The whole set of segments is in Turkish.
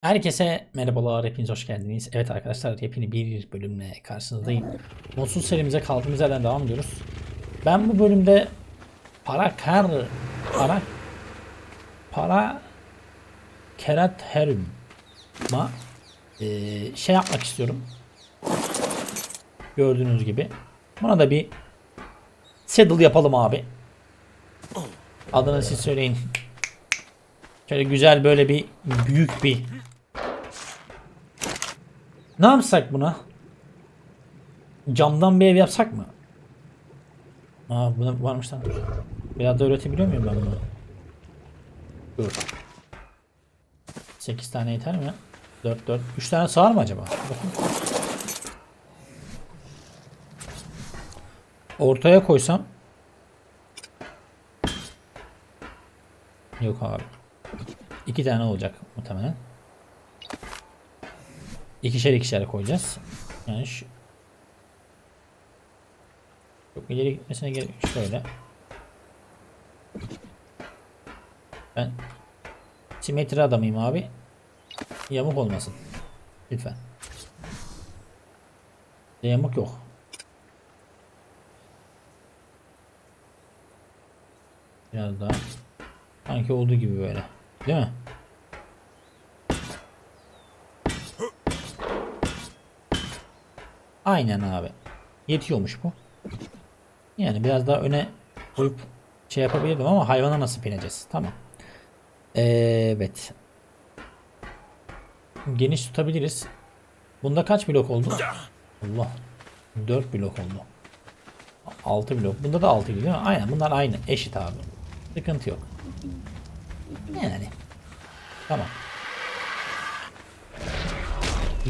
Herkese merhabalar, hepiniz hoş geldiniz. Evet arkadaşlar, yepyeni bir bölümle karşınızdayım. Modsuz serimize kaldığımız yerden devam ediyoruz. Ben bu bölümde para kar, para, para kerat herum ma eee, şey yapmak istiyorum. Gördüğünüz gibi. Buna da bir saddle yapalım abi. Adını siz söyleyin. Şöyle güzel böyle bir büyük bir ne yapsak buna? Camdan bir ev yapsak mı? Aa buna varmış lan. Biraz da öğretebiliyor muyum ben bunu? Dur. 8 tane yeter mi? 4 4. 3 tane sığar mı acaba? Bakın. Ortaya koysam Yok abi. 2 tane olacak muhtemelen. İkişer ikişer koyacağız. Yani şu çok ileri gitmesine gerek yok. Şöyle. Ben simetri adamıyım abi. Yamuk olmasın. Lütfen. Yamuk yok. Biraz daha sanki olduğu gibi böyle. Değil mi? Aynen abi. Yetiyormuş bu. Yani biraz daha öne koyup şey yapabilirdim ama hayvana nasıl bineceğiz? Tamam. Evet. Geniş tutabiliriz. Bunda kaç blok oldu? Allah. 4 blok oldu. 6 blok. Bunda da 6 değil mi? Aynen bunlar aynı. Eşit abi. Sıkıntı yok. Yani. Tamam.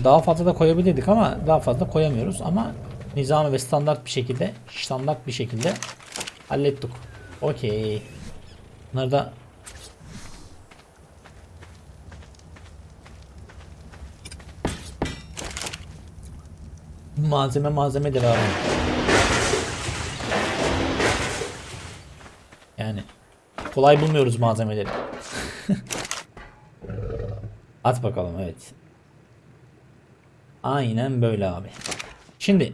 Daha fazla da koyabilirdik ama daha fazla koyamıyoruz ama nizami ve standart bir şekilde standart bir şekilde hallettik. Okey. Bunları da malzeme malzemedir abi. Yani kolay bulmuyoruz malzemeleri. At bakalım evet. Aynen böyle abi. Şimdi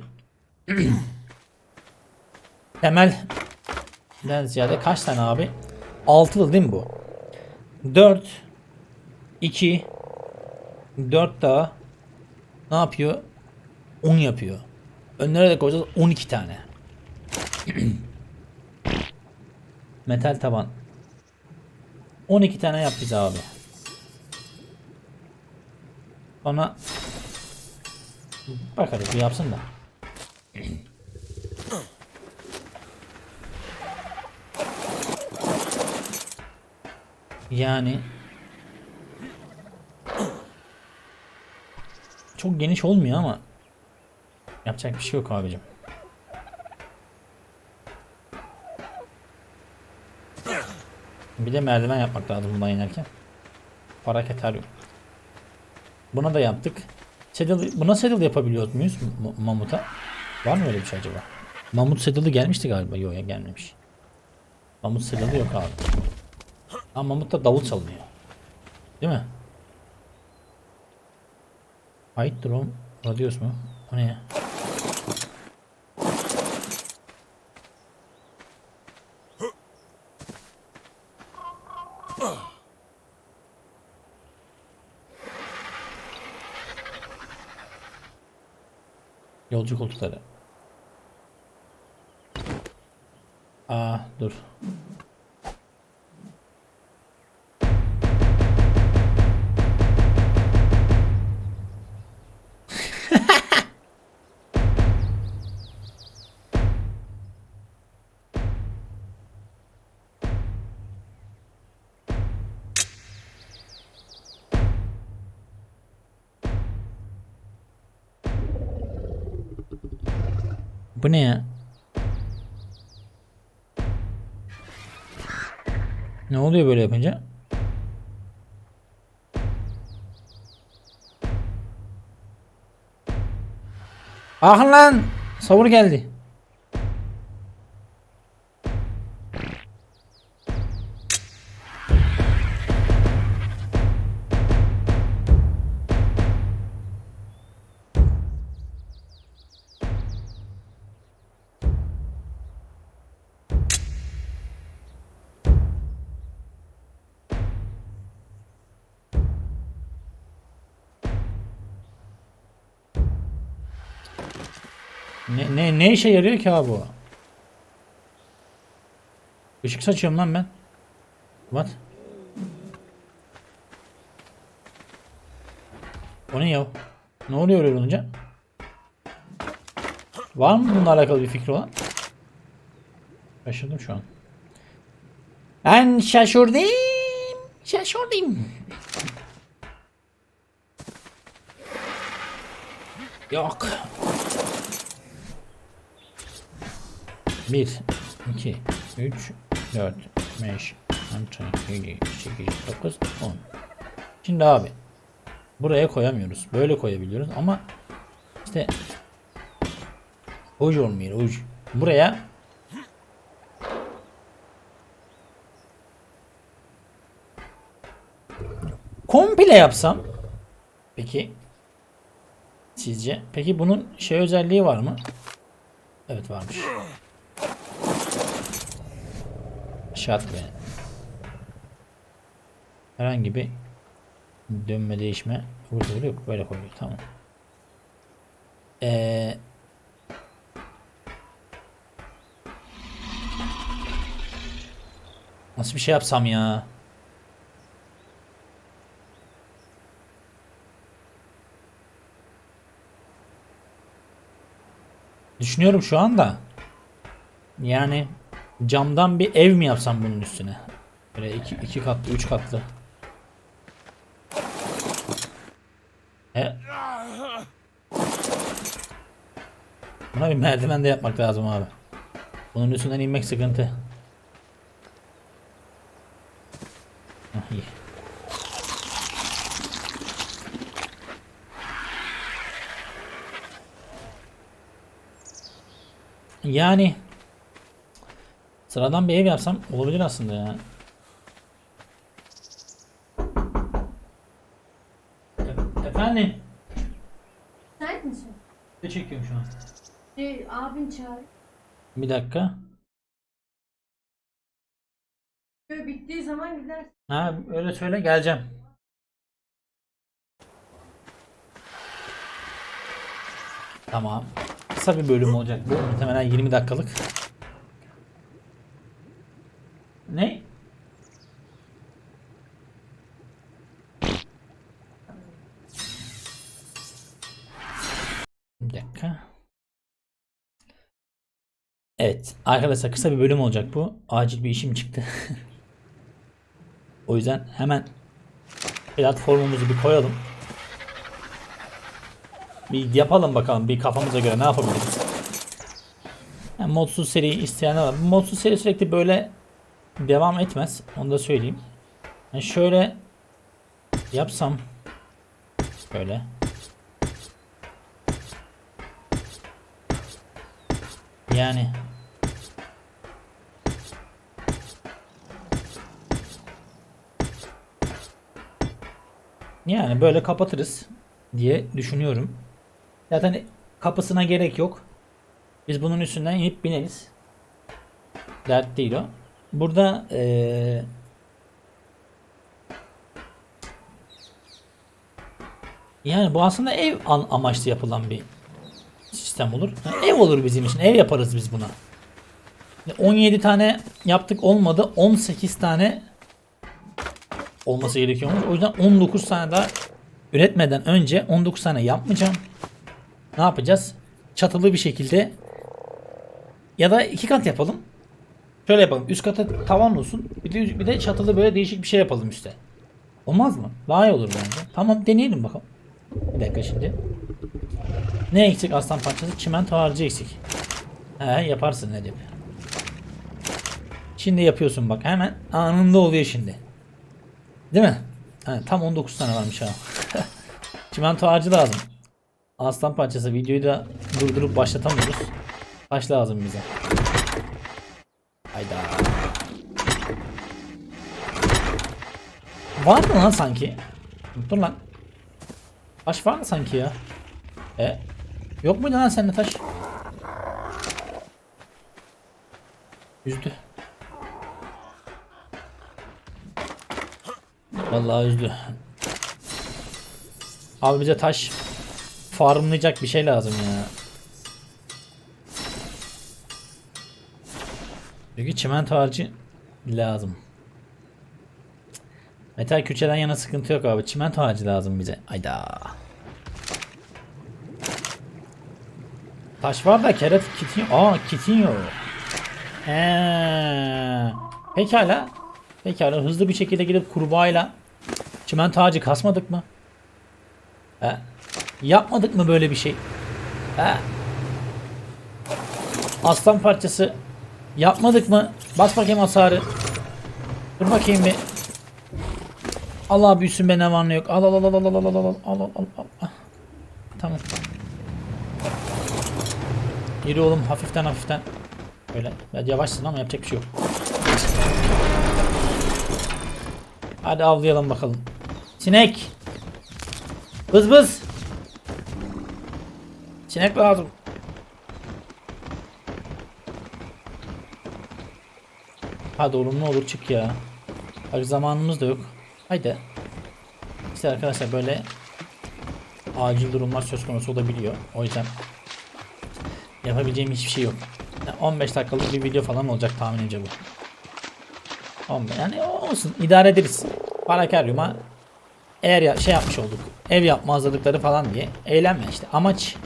temelden ziyade kaç tane abi? 6'lı değil mi bu? 4 2 4 daha ne yapıyor? 10 yapıyor. Önlere de koyacağız 12 tane. Metal taban. 12 tane yap bize abi. Sonra bakarız bir yapsın da. Yani çok geniş olmuyor ama yapacak bir şey yok abicim. Bir de merdiven yapmak lazım bundan inerken. Para keter yok. Buna da yaptık. Saddle, buna saddle yapabiliyor muyuz ma- mamuta? Var mı öyle bir şey acaba? Mamut saddle'ı gelmişti galiba. Yok ya gelmemiş. Mamut saddle'ı yok abi. Ama mamutta davul çalınıyor. Değil mi? Ait drone radios mu? O ne ya? Yolcu koltukları. Aa dur. Bu ne ya? Ne oluyor böyle yapınca? Ah lan! Savur geldi. Ne, ne, ne işe yarıyor ki abi bu? Işık saçıyorum lan ben. What? O ne ya? Ne oluyor öyle olunca? Var mı bununla alakalı bir fikri olan? Şaşırdım şu an. Ben şaşırdım. Şaşırdım. Yok. 1, 2, 3, 4, 5, 6, 7, 8, 9, 10. Şimdi abi buraya koyamıyoruz. Böyle koyabiliyoruz ama işte uç olmuyor uç. Buraya komple yapsam peki sizce peki bunun şey özelliği var mı? Evet varmış. Aşağı at beni. Herhangi bir dönme değişme vurdu yok böyle koyuyor tamam. Ee, nasıl bir şey yapsam ya? Düşünüyorum şu anda. Yani camdan bir ev mi yapsam bunun üstüne? Böyle iki, iki katlı, üç katlı. E? Buna bir merdiven de yapmak lazım abi. Bunun üstünden inmek sıkıntı. Ah. Yani sıradan bir ev yapsam olabilir aslında ya. E- Efendim? Müsait misin? Ne çekiyorum şu an? Şey, abin çağır. Bir dakika. Böyle bittiği zaman gidersin. Ha öyle söyle geleceğim. Tamam. Kısa bir bölüm olacak bu. Muhtemelen 20 dakikalık. Ne? Bir dakika. Evet arkadaşlar kısa bir bölüm olacak bu. Acil bir işim çıktı. o yüzden hemen platformumuzu bir koyalım. Bir yapalım bakalım bir kafamıza göre ne yapabiliriz. Yani modsuz seri isteyenler var. Modsuz seri sürekli böyle devam etmez. Onu da söyleyeyim. Yani şöyle yapsam böyle yani yani böyle kapatırız diye düşünüyorum. Zaten kapısına gerek yok. Biz bunun üstünden inip bineriz. Dert değil o. Burada eee yani bu aslında ev amaçlı yapılan bir sistem olur. Ha, ev olur bizim için. Ev yaparız biz buna. 17 tane yaptık olmadı. 18 tane olması gerekiyormuş. O yüzden 19 tane daha üretmeden önce 19 tane yapmayacağım. Ne yapacağız? Çatılı bir şekilde ya da iki kat yapalım. Şöyle yapalım. Üst kata tavan olsun. Bir de, bir de çatılı böyle değişik bir şey yapalım üstte. Olmaz mı? Daha iyi olur bence. Tamam deneyelim bakalım. Bir dakika şimdi. Ne eksik aslan parçası? Çimento harcı eksik. He yaparsın Necip. Şimdi yapıyorsun bak hemen anında oluyor şimdi. Değil mi? Ha, tam 19 tane varmış ha. Çimento harcı lazım. Aslan parçası videoyu da durdurup başlatamıyoruz. Taş lazım bize. Hayda. Var mı lan sanki? Dur lan. Taş var mı sanki ya? E? Yok muydu lan sende taş? Üzdü. Vallahi üzdü. Abi bize taş farmlayacak bir şey lazım ya. Çünkü çimento harcı lazım. Metal külçeden yana sıkıntı yok abi. Çimento harcı lazım bize. Ayda. Taş var da keret kitin. Aa kitin yok. He. Pekala. Pekala hızlı bir şekilde gidip kurbağayla çimento ağacı kasmadık mı? He. Yapmadık mı böyle bir şey? He. Aslan parçası yapmadık mı? Bas bakayım hasarı. Dur bakayım bir. Allah büyüsün be ne var ne yok. Al al al al al al al al al al al al al. Tamam. Yürü oğlum hafiften hafiften. Böyle. Ya yavaşsın ama yapacak bir şey yok. Hadi avlayalım bakalım. Sinek. Bız bız. Sinek lazım. Hadi oğlum ne olur çık ya. Bak zamanımız da yok. Haydi. İşte arkadaşlar böyle acil durumlar söz konusu olabiliyor. O yüzden yapabileceğim hiçbir şey yok. Yani 15 dakikalık bir video falan olacak tahminimce bu. 15 yani olsun idare ederiz. Para karyuma eğer ya, şey yapmış olduk. Ev yapma hazırlıkları falan diye. Eğlenme işte. Amaç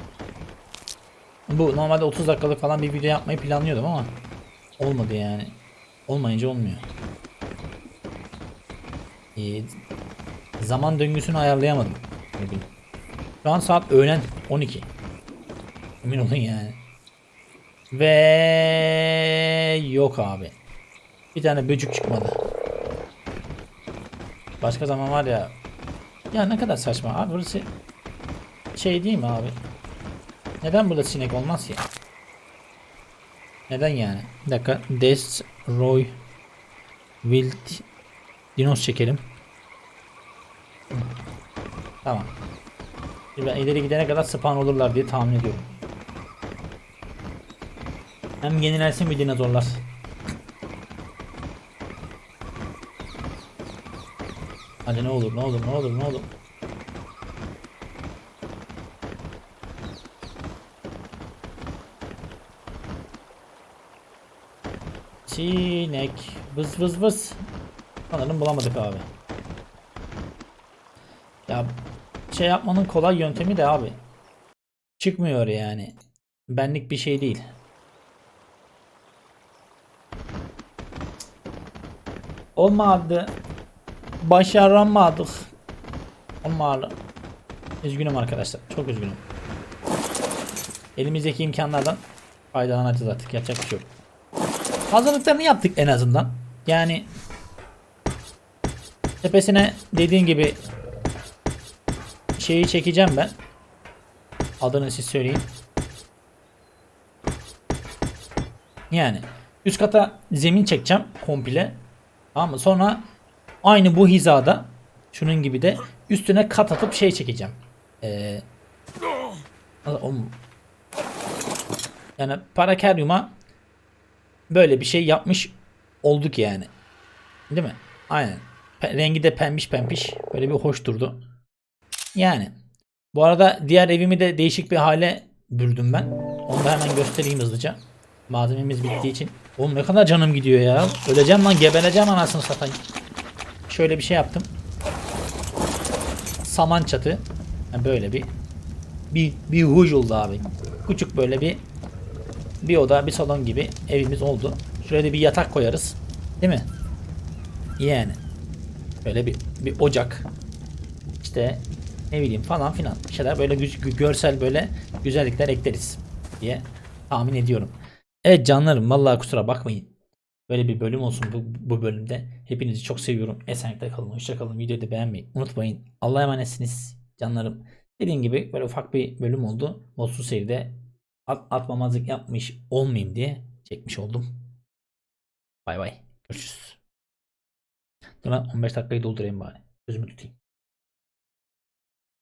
bu. Normalde 30 dakikalık falan bir video yapmayı planlıyordum ama olmadı yani. Olmayınca olmuyor. Ee, zaman döngüsünü ayarlayamadım. Bugün. Şu an saat öğlen 12. Emin olun yani. Ve yok abi. Bir tane böcük çıkmadı. Başka zaman var ya. Ya ne kadar saçma abi burası şey değil mi abi? Neden burada sinek olmaz ki? Neden yani? Bir dakika. Destroy Wild Dinos çekelim. Tamam. Şimdi ileri gidene kadar spawn olurlar diye tahmin ediyorum. Hem yenilensin bir dinozorlar. Hadi ne olur ne olur ne olur ne olur. Sinek. Vız vız vız. Sanırım bulamadık abi. Ya şey yapmanın kolay yöntemi de abi. Çıkmıyor yani. Benlik bir şey değil. Olmadı. Başaramadık. Olmadı. Üzgünüm arkadaşlar. Çok üzgünüm. Elimizdeki imkanlardan faydalanacağız artık. Yapacak bir şey yok. Hazırlıklarını yaptık en azından. Yani tepesine dediğin gibi şeyi çekeceğim ben. Adını siz söyleyin. Yani üst kata zemin çekeceğim komple. Tamam mı? Sonra aynı bu hizada şunun gibi de üstüne kat atıp şey çekeceğim. Ee, yani parakeryuma böyle bir şey yapmış olduk yani. Değil mi? Aynen. Rengi de pembiş pembiş. Böyle bir hoş durdu. Yani. Bu arada diğer evimi de değişik bir hale bürdüm ben. Onu da hemen göstereyim hızlıca. Malzememiz bittiği için. Oğlum ne kadar canım gidiyor ya. Öleceğim lan gebereceğim anasını satayım. Şöyle bir şey yaptım. Saman çatı. Yani böyle bir bir bir huj oldu abi. Küçük böyle bir bir oda bir salon gibi evimiz oldu. Şuraya da bir yatak koyarız. Değil mi? Yani. Böyle bir bir ocak. İşte ne bileyim falan filan. Bir şeyler böyle görsel böyle güzellikler ekleriz diye tahmin ediyorum. Evet canlarım vallahi kusura bakmayın. Böyle bir bölüm olsun bu, bu bölümde. Hepinizi çok seviyorum. Esenlikle kalın. Hoşça kalın. Videoyu da beğenmeyi unutmayın. Allah'a emanetsiniz canlarım. Dediğim gibi böyle ufak bir bölüm oldu. Modsuz seride at, atmamazlık yapmış olmayayım diye çekmiş oldum. Bay bay. Görüşürüz. Dur lan 15 dakikayı doldurayım bari. Gözümü tutayım.